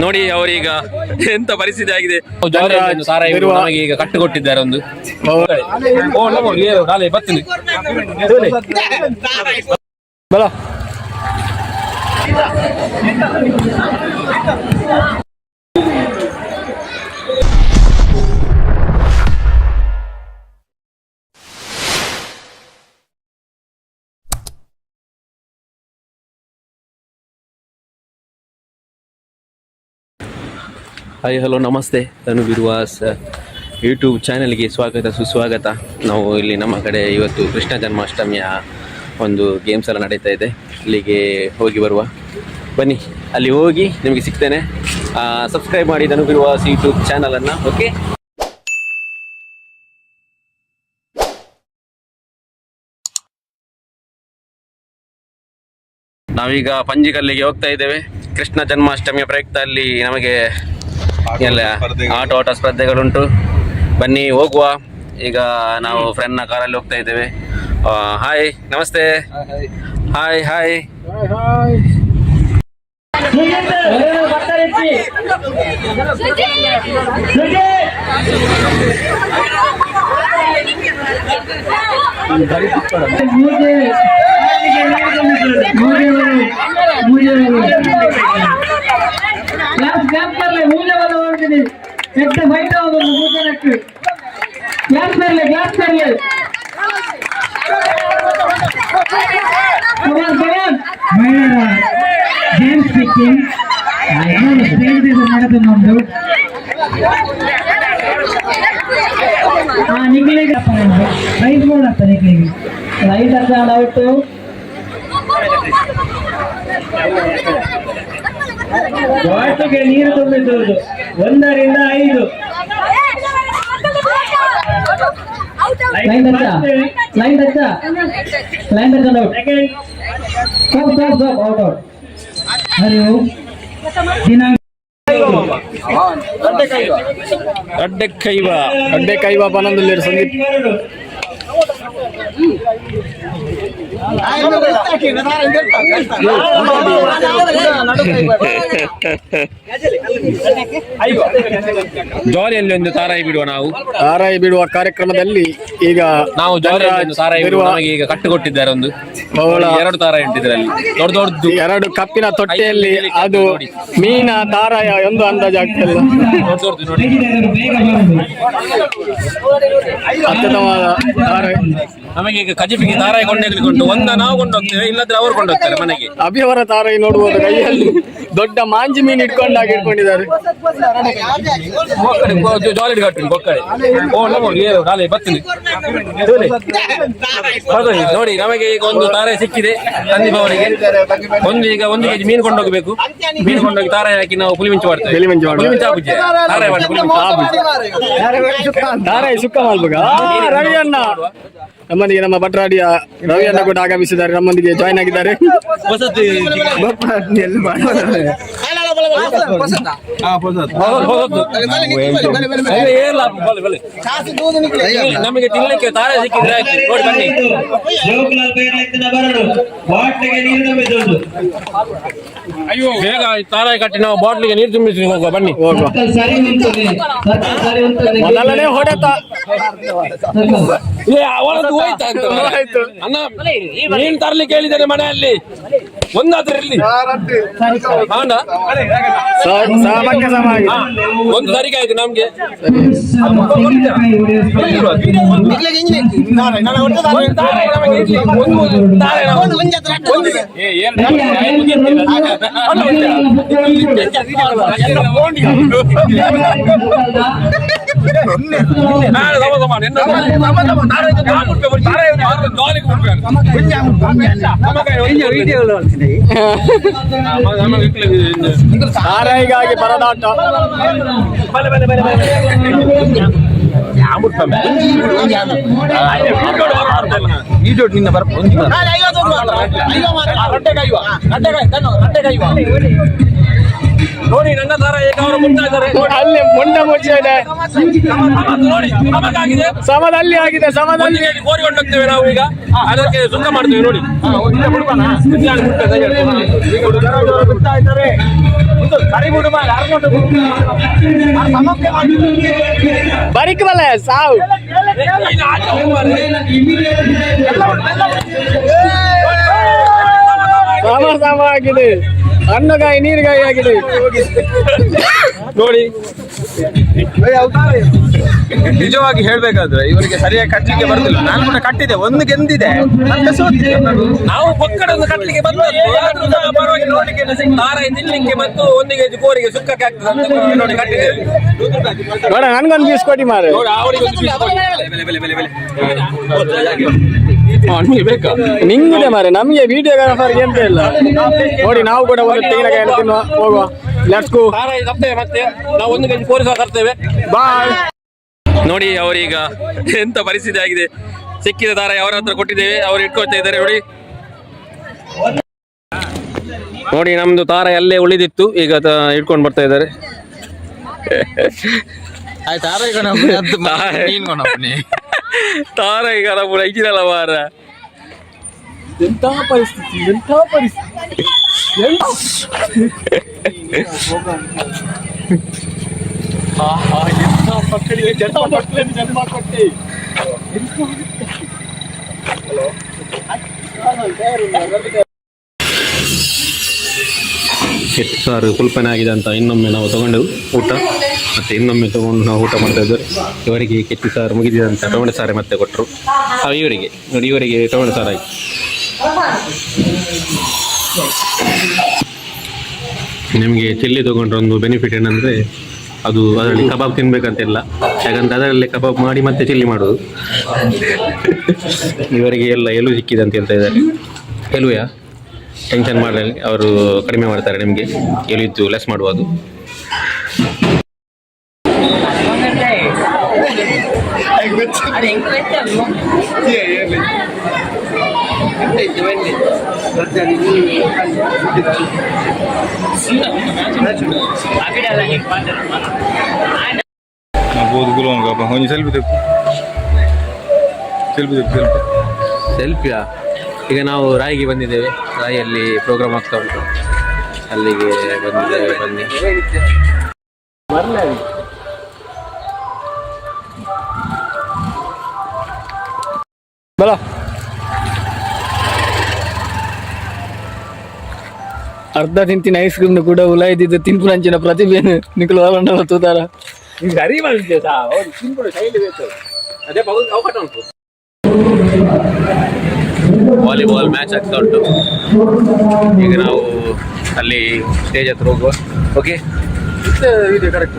ನೋಡಿ ಅವರೀಗ ಎಂತ ಪರಿಸ್ಥಿತಿ ಆಗಿದೆ ಈಗ ಕಟ್ಟು ಕೊಟ್ಟಿದ್ದಾರೆ ಒಂದು ಬರ್ತೀನಿ ಬಲ ಹಾಯ್ ಹಲೋ ನಮಸ್ತೆ. ನಾನು ಬಿರುವಾಸ್ ಯೂಟ್ಯೂಬ್ ಚಾನಲ್ಗೆ ಸ್ವಾಗತ, ಸುಸ್ವಾಗತ. ನಾವು ಇಲ್ಲಿ ನಮ್ಮ ಕಡೆ ಇವತ್ತು ಕೃಷ್ಣ ಜನ್ಮಾಷ್ಟಮಿಯ ಒಂದು ಗೇಮ್ಸ್ ಎಲ್ಲ ನಡೀತಾ ಇದೆ. ಇಲ್ಲಿಗೆ ಹೋಗಿ ಬರುವ. ಬನ್ನಿ, ಅಲ್ಲಿ ಹೋಗಿ ನಿಮಗೆ ಸಿಗ್ತೇನೆ. ಸಬ್ಸ್ಕ್ರೈಬ್ ಮಾಡಿ ತನು ಬಿರುವಾಸ್ ಯೂಟ್ಯೂಬ್ ಚಾನಲನ್ನು ಓಕೆ ನಾವೀಗ ಪಂಜಿಕಲ್ಲಿಗೆ ಹೋಗ್ತಾ ಇದ್ದೇವೆ. ಕೃಷ್ಣ ಜನ್ಮಾಷ್ಟಮಿಯ ಪ್ರಯುಕ್ತ ಅಲ್ಲಿ ನಮಗೆ ಎಲ್ಲ ಆಟ ಆಟ ಸ್ಪರ್ಧೆಗಳುಂಟು. ಬನ್ನಿ ಹೋಗುವ. ಈಗ ನಾವು ಫ್ರೆಂಡ್ನ ಕಾರಲ್ಲಿ ಹೋಗ್ತಾ ಇದ್ದೇವೆ. ಹಾಯ್ ನಮಸ್ತೆ. ಹಾಯ್ ಹಾಯ್ ಕ್ಲಾಸ್ ಕ್ಲಾಸ್ ಬರಲಿ ಮೂಲೆ ಬಲ್ಲ ಮಾಡ್ತೀನಿ ಕೆಟ್ಟ ಫೈಟ್ ಆಗೋದು ಮೂಜನಕ್ಕೆ ಕ್ಲಾಸ್ ಬರಲಿ ಕ್ಲಾಸ್ ಬರಲಿ ಕಮಾನ್ ಕಮಾನ್ ಗೇಮ್ ಸ್ಪೀಕಿಂಗ್ ಇನ್ನೊಂದು ಸ್ಟೇಜ್ ಇದು ನಡೆದು ನಮ್ದು ಹಾ ನಿಕ್ಲಿಗೆ ರೈಸ್ ಬೋರ್ಡ್ ಆಗ್ತದೆ ನಿಕ್ಲಿಗೆ ರೈಸ್ ಅಂತ ಔಟು ಬಾಟಿಗೆ ನೀರು ತುಂಬಿಸುವುದು ಒಂದರಿಂದ ಐದು. Line line line touch out stop stop stop out out Hari Om ದಿನಾಂಕ ಅಡ್ಡೆ ಕೈವ. ಅಡ್ಡೆ ಕೈವ ಪನ್ನೊಂದು ಸಂದೀಪ್. ಜಾಲಿಯಲ್ಲಿ ಒಂದು ತಾರಾಯಿ ಬಿಡುವ ನಾವು. ತಾರಾಯಿ ಬಿಡುವ ಕಾರ್ಯಕ್ರಮದಲ್ಲಿ ಈಗ ನಾವು ಜಾಲಿಯಲ್ಲಿ ತಾರಾಯಿ ಬಿಡುವ ನಮಗೆ ಈಗ ಕಟ್ಟು ಕೊಟ್ಟಿದ್ದಾರೆ ಒಂದು ಎರಡು ತಾರಾಯಿ ಇಟ್ಟಿದ್ರಲ್ಲಿ. ದೊಡ್ಡ ದೊಡ್ಡ ಎರಡು ಕಪ್ಪಿನ ತೊಟ್ಟೆಯಲ್ಲಿ ಅದು ಮೀನ ತಾರಾಯ ಒಂದು ಅಂದಾಜು ಆಗ್ತಿಲ್ಲ. ನೋಡಿ. ಅತ್ಯುತ್ತಮವಾದ ತಾರಾಯಿ. ನಮಗೆ ಈಗ ಕಜಿಪಿಗೆ ತಾರಾಯಿ ಕೊಂಡೋಗ್ಲಿಕ್ಕೆ ಒಂದ ನಾವು ಕೊಂಡೋಗ್ತೇವೆ ಇಲ್ಲದ್ರೆ ಅವರು ಕೊಂಡೋಗ್ತಾರೆ ಮನೆಗೆ. ಅಭಿಯವರ ತಾರಾಯಿ ನೋಡುವುದು ಕೈಯಲ್ಲಿ ದೊಡ್ಡ ಮಾಂಜಿ ಮೀನು ಇಟ್ಕೊಂಡಾಗಿ ಇಟ್ಕೊಂಡಿದ್ದಾರೆ. ಕೊಕ್ಕಡೆ ಜಾಲಿ ಕಟ್ಟು ಕೊಕ್ಕಡೆ ಓ ನಮೋ ಏನು ಕಾಲೇ ಬರ್ತೀನಿ. ನೋಡಿ ನಮಗೆ ಈಗ ಒಂದು ತಾರೆ ಸಿಕ್ಕಿದೆ ಸಂದೀಪ್ ಅವರಿಗೆ. ಒಂದು ಈಗ ಒಂದು ಕೆಜಿ ಮೀನು ಕೊಂಡೋಗ್ಬೇಕು. ಮೀನು ಕೊಂಡೋಗಿ ತಾರೆ ಹಾಕಿ ನಾವು ಪುಲಿ ಮಿಂಚು ಮಾಡ್ತೇವೆ. ಪುಲಿಮಿಂಚು ಮಾಡುವ. ಪುಲಿ ಮಿಂಚು. ತಾರೆ ಮಾಡಿ ಪುಲಿಮಿಂಚು ಸುಕ್ಕ ಮಾಡ್ಬೇಕ. ರವಿ ಅಣ್ಣ ನಮ್ಮೊಂದಿಗೆ ನಮ್ಮ ಭಟ್ರಾಡಿಯ ರವಿಯನ್ನ ಕೂಡ ಆಗಮಿಸಿದ್ದಾರೆ ನಮ್ಮೊಂದಿಗೆ ಜಾಯ್ನ್ ಆಗಿದ್ದಾರೆ. ನಮಗೆ ತಿನ್ನಲಿಕ್ಕೆ ತಾರೆ ಸಿಕ್ಕಿದ್ರೆ. ನೋಡಿ ಬನ್ನಿ. ಅಯ್ಯೋ. ಬೇಗ ಈ ತಾರಾಯಿ ಕಟ್ಟಿ ನಾವು ಬಾಟ್ಲಿಗೆ ನೀರು ತುಂಬಿಸಿ ಹೋಗುವ ಬನ್ನಿ. ಮೊದಲನೇ ಹೊಡೆತ. ಅವಳದ್ದು ಹೋಯ್ತಾ. ಅಣ್ಣ ನೀನ್ ತರ್ಲಿಕ್ಕೆ ಹೇಳಿದ್ದೇನೆ ಮನೆಯಲ್ಲಿ. ಒಂದಾದ್ರೂ ಇರಲಿ ಒಂದು ಸರಿಗೆ ಆಯ್ತು ನಮ್ಗೆ. ಏನ್? ತಾರೆ? ಆಯ್ತು, ಗೊತ್ತಿಲ್ಲ. ಅಲ್ಲ, ಒಂದೇ. ನಾಳೆ ಸಮ ಸಮ. ನಿನ್ನ ತಾರೆ ಇದು ನಾನು ಮುಟ್ಬೇಕು. ನೋಡಿ ನನ್ನ ತರ ಅವರು ಮುಟ್ತಾ ಇದ್ದಾರೆ. ಅಲ್ಲಿ ಮುಂಡ ಮುಚ್ಚ ಇದೆ. ನೋಡಿ ನಮಗಾಗಿದೆ ಸಮದಲ್ಲಿ ಆಗಿದೆ ಸಮದಲ್ಲಿ. ಕೋರಿಕೊಂಡು ಹೋಗ್ತೇವೆ ನಾವು ಈಗ ಅದಕ್ಕೆ ಸುಂದ ಮಾಡ್ತೇವೆ ನೋಡಿ. ಬರಿಕ್ ಬಲ್ಲ ಸಾವು. ಸಮ ಸಮ ಆಗಿದೆ. ಹಣ್ಣುಗಾಯಿ ನೀರುಗಾಯಿ ಆಗಿದೆ. ನೋಡಿ. ನಿಜವಾಗಿ ಹೇಳ್ಬೇಕಾದ್ರೆ ಇವರಿಗೆ ಸರಿಯಾಗಿ ಕಟ್ಟಲಿಕ್ಕೆ ಬರುದಿಲ್ಲ ನಾನು ಕೂಡ ಕಟ್ಟಿದೆ ಒಂದು ಗೆಂದಿದೆ. ನಾವು ಒಕ್ಕಡನ್ನು ಕಟ್ಟಲಿಕ್ಕೆ ಬಂದದ್ದು. ಪರವಾಗಿ ನೋಡಲಿಕ್ಕೆ ದಾರ ತಿನ್ಲಿಕ್ಕೆ ಮತ್ತು ಒಂದಿಗೆ ಕೋರಿಗೆ ಸುಕ್ಕಕ್ಕೆ ಆಗ್ತದೆ ಅಂತ ನೋಡಿ ಕಟ್ಟಿದೆ ನೋಡ ನನ್ಗೊಂದು ಪೀಸ್ ಕೊಡಿ ಮಾರೆ. ಅವರಿಗೆ ನಿಮಗೆ ನಿಂಗುದೆ ಮಾರೆ. ನಮಗೆ ವಿಡಿಯೋಗ್ರಾಫರ್ ಎಂತ ಇಲ್ಲ. ನೋಡಿ, ನಾವು ಕೂಡ ಒಂದು ತೆಂಗಿನಕಾಯಿ ತಿನ್ನುವ. ಹೋಗುವ. ಲೆಟ್ಸ್ ಗೋ ಮತ್ತೆ ನಾವು ಒಂದು ತರ್ತೇವೆ ಬಾಯ್ ನೋಡಿ, ಅವರೀಗ ಎಂತ ಪರಿಸ್ಥಿತಿ ಆಗಿದೆ. ಸಿಕ್ಕಿದ ದಾರ ಅವರ ಹತ್ರ ಕೊಟ್ಟಿದ್ದೇವೆ? ಅವ್ರು ಇಟ್ಕೊಳ್ತಾ ಇದ್ದಾರೆ ನೋಡಿ. ನೋಡಿ, ನಮ್ದು ತಾರ ಅಲ್ಲೇ ಉಳಿದಿತ್ತು. ಈಗ ಇಟ್ಕೊಂಡು ಬರ್ತಾ ಇದ್ದಾರೆ. ನಮ್ಮ ಐಕಿರಲ್ಲ ಮಾರ ಎಂತ ಪರಿಸ್ಥಿತಿ ಎಂತ ಪರಿಸ್ಥಿತಿ? ಎಂತ ಮಕ್ಕಳಿಗೆ ಜನ್ಮ ಮಕ್ಕಳಿಗೆ ಜನ್ಮ ಕೊಟ್ಟಿ? ಎಷ್ಟು ಸಾರು ಕುಲ್ಪನೆ ಆಗಿದೆ ಅಂತ ಇನ್ನೊಮ್ಮೆ ನಾವು ತಗೊಂಡೆವು ಊಟ. ಮತ್ತೆ ಇನ್ನೊಮ್ಮೆ ತಗೊಂಡು ನಾವು ಊಟ ಮಾಡ್ತಾ ಇದ್ದಾರೆ. ಇವರಿಗೆ ಕೆಟ್ಟಿ ಸಾರು ಮುಗಿದಿದೆ ಅಂತ ಟೊಮೆಟೊ ಸಾರು ಮತ್ತೆ ಕೊಟ್ಟರು ಇವರಿಗೆ. ನೋಡಿ, ಇವರಿಗೆ ಟೊಮೆಟೊ ಸಾರು ಆಯ್ತು ನಿಮಗೆ ಚಿಲ್ಲಿ ತಗೊಂಡ್ರೆ ಒಂದು ಬೆನಿಫಿಟ್ ಏನಂದರೆ ಅದು ಅದರಲ್ಲಿ ಕಬಾಬ್ ತಿನ್ಬೇಕಂತಿಲ್ಲ. ಯಾಕಂದ್ರೆ ಅದರಲ್ಲಿ ಕಬಾಬ್ ಮಾಡಿ ಮತ್ತೆ ಚಿಲ್ಲಿ ಮಾಡೋದು. ಇವರಿಗೆ ಎಲ್ಲ ಎಲು ಸಿಕ್ಕಿದೆ ಅಂತ ಹೇಳ್ತಾ ಇದ್ದಾರೆ. ಎಲುವೆಯಾ ಟೆನ್ಷನ್ ಮಾಡಲಿ, ಅವರು ಕಡಿಮೆ ಮಾಡ್ತಾರೆ ನಿಮಗೆ. ಎಲ್ಲಿದ್ದು ಲೆಸ್ ಮಾಡ್ಬೋದು बहुत गुलो होगा हो सेल्फी देखो सेल्फी देखो सेल्फी ಸೆಲ್ಫಿಯಾ ಈಗ ನಾವು ರಾಯಿಗೆ ಬಂದಿದ್ದೇವೆ ರಾಯಿಯಲ್ಲಿ ಪ್ರೋಗ್ರಾಮ್ ಆಗ್ತಾ ಉಂಟು ಅಲ್ಲಿಗೆ ಬಂದಿದ್ದೇವೆ ಬನ್ನಿ ಬಲ ಅರ್ಧ ತಿಂತಿನ ಐಸ್ ಕ್ರೀಮ್ ಕೂಡ ಉಲಾಯ್ದಿದ್ದು ತಿನ್ಪುರಂಚಿನ ನಂಚಿನ ಪ್ರತಿಭೆ ವಾಲಂಡಲ ತೂತಾರ. ವಾಲಿಬಾಲ್ ಮ್ಯಾಚ್ ಆಗ್ತಾ ಉಂಟು. ಈಗ ನಾವು ಅಲ್ಲಿ ಸ್ಟೇಜ್ ಹತ್ರ ಹೋಗುವ. ಓಕೆ ಇದೆ ಕರೆಕ್ಟ್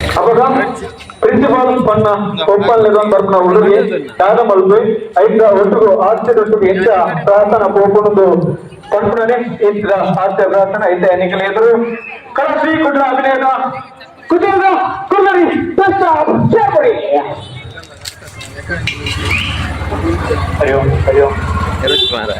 ಅವಾಗ ಪ್ರಿನ್ಸಿಪಾಲ್ ಪನ್ನ ಒಪ್ಪಲ್ಲೆದ ಬರ್ನ ಹುಡುಗಿ ಯಾರ ಮಲ್ಪೆ ಐದ ಒಟ್ಟಿಗೂ ಆಸ್ತಿದೊಟ್ಟಿಗೆ ಹೆಚ್ಚ ಪ್ರಾರ್ಥನಾ ಪೋಪುಣದು ಪಂಪುಣನೆ ಹೆಚ್ಚಿದ ಹಾಸ್ಯ ಪ್ರಾರ್ಥನ ಐತೆ ಎನ್ನಿಕಲ ಎದುರು ಕಳಸಿ ಕುಡ್ರ ಅಭಿನಯದ ಕುಟುಂಬದ ಕುಲ್ಲರಿ ಸೇರ್ಪಡಿ ಹರಿಯೋ ಹರಿಯೋ ಎರಡು ಮಾರ